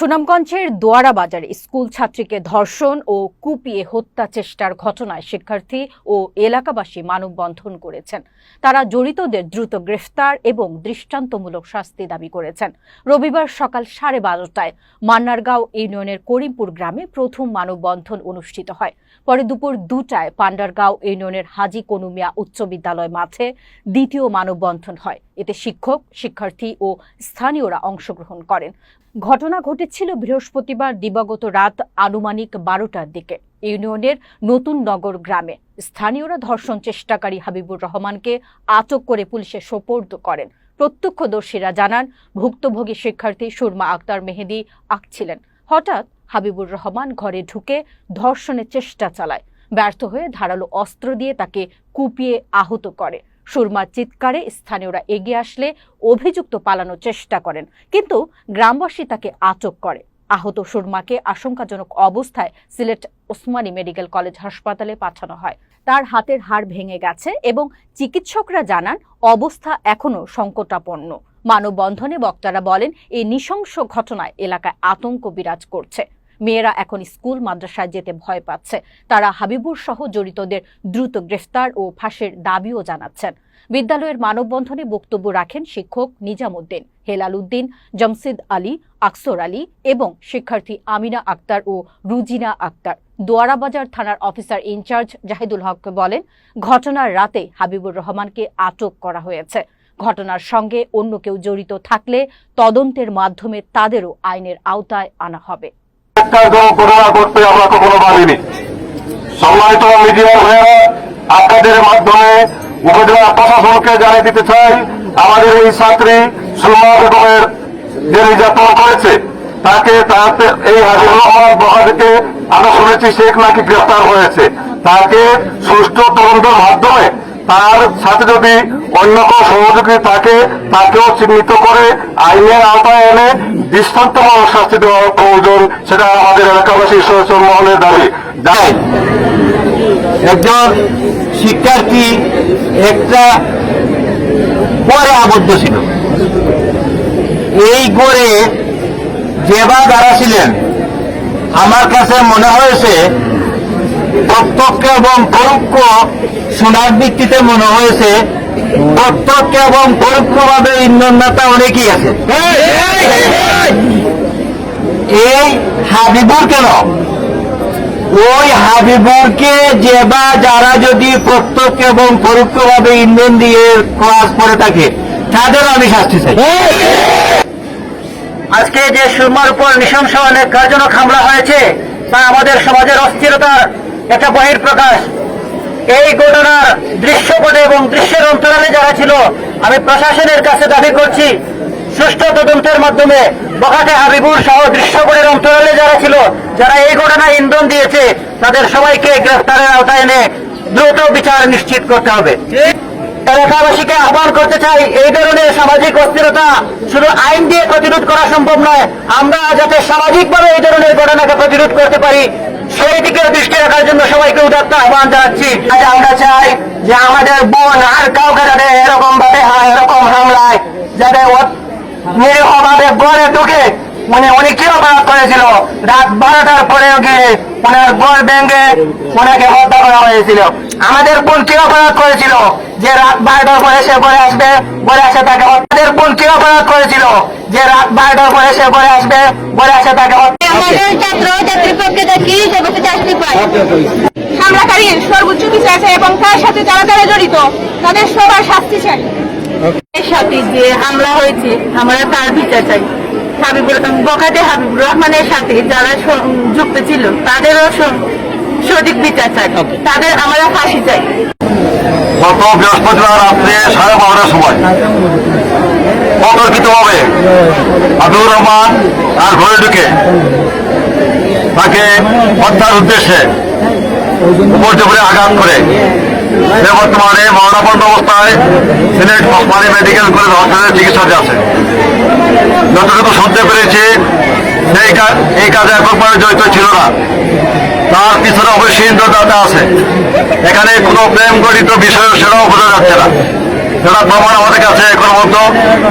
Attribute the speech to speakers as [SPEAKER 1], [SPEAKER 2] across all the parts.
[SPEAKER 1] সুনামগঞ্জের দোয়ারা বাজারে স্কুল ছাত্রীকে ধর্ষণ ও কুপিয়ে হত্যা চেষ্টার ঘটনায় শিক্ষার্থী ও এলাকাবাসী মানববন্ধন করেছেন। তারা জড়িতদের দ্রুত গ্রেফতার এবং দৃষ্টান্তমূলক শাস্তি দাবি করেছেন। রবিবার সকাল সাড়ে বারোটায় মান্নারগাঁও ইউনিয়নের করিমপুর গ্রামে প্রথম মানববন্ধন অনুষ্ঠিত হয়। পরে দুপুর দুটায় পান্ডারগাঁও ইউনিয়নের হাজি কনুমিয়া উচ্চ বিদ্যালয় মাঠে দ্বিতীয় মানববন্ধন হয়। এতে শিক্ষক, শিক্ষার্থী ও স্থানীয়রা অংশগ্রহণ করেন। ঘটনা ঘটেছিল বৃহস্পতিবার দিবাগত রাত আনুমানিক বারোটার দিকে। ইউনিয়নের নতুন নগর গ্রামে। স্থানীয়রা ধর্ষণ চেষ্টাকারী হাবিবুর রহমানকে আটক করে পুলিশে সোপর্দ করেন। প্রত্যক্ষদর্শীরা জানান, ভুক্তভোগী শিক্ষার্থী সুরমা আক্তার মেহেদি আঁকছিলেন হঠাৎ হাবিবুর রহমান ঘরে ঢুকে ধর্ষণের চেষ্টা চালায়। ব্যর্থ হয়ে ধারালো অস্ত্র দিয়ে তাকে কুপিয়ে আহত করে। সুরমার চিৎকারে স্থানীয়রা এগিয়ে আসলে অভিযুক্ত পালানোর চেষ্টা করেন, কিন্তু গ্রামবাসী তাকে আটক করে। আহত সুরমাকে আশঙ্কাজনক অবস্থায় সিলেট ওসমানী মেডিকেল কলেজ হাসপাতালে পাঠানো হয়। তার হাতের হাড় ভেঙে গেছে এবং চিকিৎসকরা জানান অবস্থা এখনও সংকটাপন্ন। মানববন্ধনে বক্তারা বলেন, এই নৃশংস ঘটনায় এলাকায় আতঙ্ক বিরাজ করছে। মেয়েরা এখন স্কুল, মাদ্রাসায় যেতে ভয় পাচ্ছে। তারা হাবিবুর সহ জড়িতদের দ্রুত গ্রেফতার ও ফাঁসের দাবিও জানাচ্ছেন। বিদ্যালয়ের মানববন্ধনে বক্তব্য রাখেন শিক্ষক নিজামুদ্দিন হেলাল উদ্দিন জমসিদ আলী, আকসর আলী এবং শিক্ষার্থী আমিনা আক্তার ও রুজিনা আক্তার। দোয়ারাবাজার থানার অফিসার ইনচার্জ জাহিদুল হক বলেন, ঘটনার রাতে হাবিবুর রহমানকে আটক করা হয়েছে। ঘটনার সঙ্গে অন্য কেউ জড়িত থাকলে তদন্তের মাধ্যমে তাদেরও আইনের আওতায় আনা হবে।
[SPEAKER 2] জানিয়ে দিতে চাই, আমাদের এই ছাত্রী বেগমের যে নির্যাতন করেছে, তাকে তাতে এই হাজির রহমান আমরা শুনেছি শেখ নাকি গ্রেফতার হয়েছে। তাকে সুষ্ঠু তদন্তের মাধ্যমে তার সাথে যদি অন্য কোনো সহযোগী থাকে, তাকেও চিহ্নিত করে আইনের আওতায় এনে দৃষ্টান্তমূলক শাস্তি দেওয়া প্রয়োজন, সেটা আমাদের এলাকাবাসী সচেতন মহলের দাবি। যাই
[SPEAKER 3] একজন শিক্ষার্থী একটা গড়ে আবদ্ধ ছিল। এই গড়ে যেবা যারা ছিলেন, আমার কাছে মনে হয়েছে প্রত্যক্ষ এবং পরোক্ষ শোনার ভিত্তিতে মনে হয়েছে প্রত্যক্ষ এবং পরোক্ষভাবে ইন্ধন নেতা অনেকেই আছে এই হাবিবুর কেন ওই হাবিবুরকে যে বা যারা যদি প্রত্যক্ষ এবং পরোক্ষভাবে ইন্ধন দিয়ে কাজ করে থাকে তাদেরও আমি শাস্তি চাই। আজকে যে সুরমার উপর নৃশংস অনেক কার্যজনক হামলা হয়েছে, তা আমাদের সমাজের অস্থিরতার একটা বহির প্রকাশ। এই ঘটনার দৃশ্যপটে এবং দৃশ্যের অন্তরালে যারা ছিল, আমি প্রশাসনের কাছে দাবি করছি, সুষ্ঠু তদন্তের মাধ্যমে বখাটে হাবিবুর সহ দৃশ্যপটের অন্তরালে যারা ছিল, যারা এই ঘটনায় ইন্ধন দিয়েছে, তাদের সবাইকে গ্রেফতারের আওতায় এনে দ্রুত বিচার নিশ্চিত করতে হবে। এলাকাবাসীকে আহ্বান করতে চাই, এই ধরনের সামাজিক অস্থিরতা শুধু আইন দিয়ে প্রতিরোধ করা সম্ভব নয়, আমরা যাতে সামাজিকভাবে এই ধরনের ঘটনাকে প্রতিরোধ করতে পারি, সেই দিকে দৃষ্টি রাখার উদাত্ত আহ্বান জানাচ্ছি। আজ আমরা চাই যে আমাদের বোন আর কাউকে যাতে এরকম ভাবে এরকম হামলায় যাতে নিরীহভাবে গড়ে ঢুকে মানে উনি কি অপরাধ করেছিল। রাত বারোটার পরেও গিয়ে ওনার গড় ভেঙে ওনাকে হত্যা করা হয়েছিল। আমাদের বোন কি অপরাধ করেছিল? যে রাত বারোটার পরে সে ঘরে আসবে, ঘরে আসে তাকে আমাদের বোন কি অপরাধ করেছিল? যে রাত বারোটার পরে সে ঘরে আসবে, ঘরে আসে তাকে
[SPEAKER 4] আমাদের ছাত্র ছাত্রী পক্ষে যাতে চাকরি পায়। হামলাকারীর সর্বোচ্চ বিচার চাই এবং তার সাথে যারা যারা জড়িত তাদের সবার শাস্তি চাই। এর সাথে যে হামলা হয়েছে আমরা তার বিচার চাই। হাবিবুর বখাটে হাবিবুর রহমানের সাথে যারা যুক্ত ছিল তাদেরও সঠিক বিচার চাই। তাদের আমরা ফাঁসি চাই।
[SPEAKER 2] গত বৃহস্পতিবার রাত্রে সাড়ে বারোটার সময় অতর্কিতভাবে আব্দুর রহমান তার ঘরে ঢুকে তাকে হত্যার উদ্দেশ্যে উপর জবরে আঘাত করে। সে বর্তমানে মরণাপন্ন অবস্থায় সিলেট ওসমানী মেডিকেল কলেজ হসপিটালে চিকিৎসাতে আছে। যতটুকু শুনতে পেরেছি এই কাজে একবারে জড়িত ছিল না। তার পিছনে অবশ্যই ইন্দ্রদাতা আছে। এখানে কোনো প্রেম গঠিত বিষয় সেটাও বোঝা যাচ্ছে না। সেটা প্রমাণ আমাদের কাছে এখন পর্যন্ত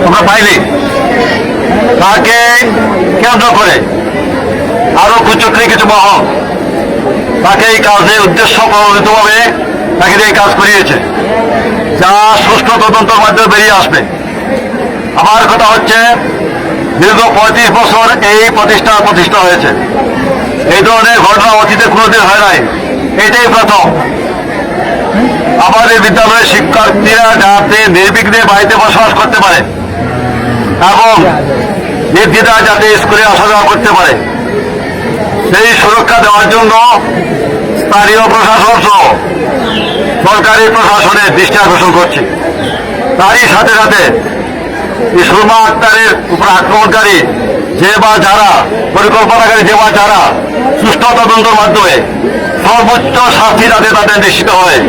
[SPEAKER 2] আমরা পাইনি। তাকে কেন্দ্র করে আরও কুচক্রি কিছু মহল তাকে এই কাজে উদ্দেশ্য প্রণোদিতভাবে তাকে এই কাজ করিয়েছে। যা সুষ্ঠু তদন্তের মাধ্যমে বেরিয়ে আসবে। আমার কথা হচ্ছে, দীর্ঘ পঁয়ত্রিশ বছর এই প্রতিষ্ঠা প্রতিষ্ঠা হয়েছে। এই ধরনের ঘটনা অতীতে কোনোদিন হয় নাই। এটাই প্রথম। আমাদের বিদ্যালয়ের শিক্ষার্থীরা যাতে নির্বিঘ্নে বাড়িতে বসবাস করতে পারে, এবং নির্দ্বিধায় যাতে স্কুলে আসা যাওয়া করতে পারে সেই সুরক্ষা দেওয়ার জন্য স্থানীয় প্রশাসন সহ সরকারি প্রশাসনের দৃষ্টি আকর্ষণ করছে। তারই সাথে সাথে সুরমা আক্তারের উপর আক্রমণকারী যে বা যারা, পরিকল্পনাকারী যে বা যারা সুষ্ঠু তদন্তের মাধ্যমে সর্বোচ্চ শাস্তি যাতে তাদের নিশ্চিত হয়।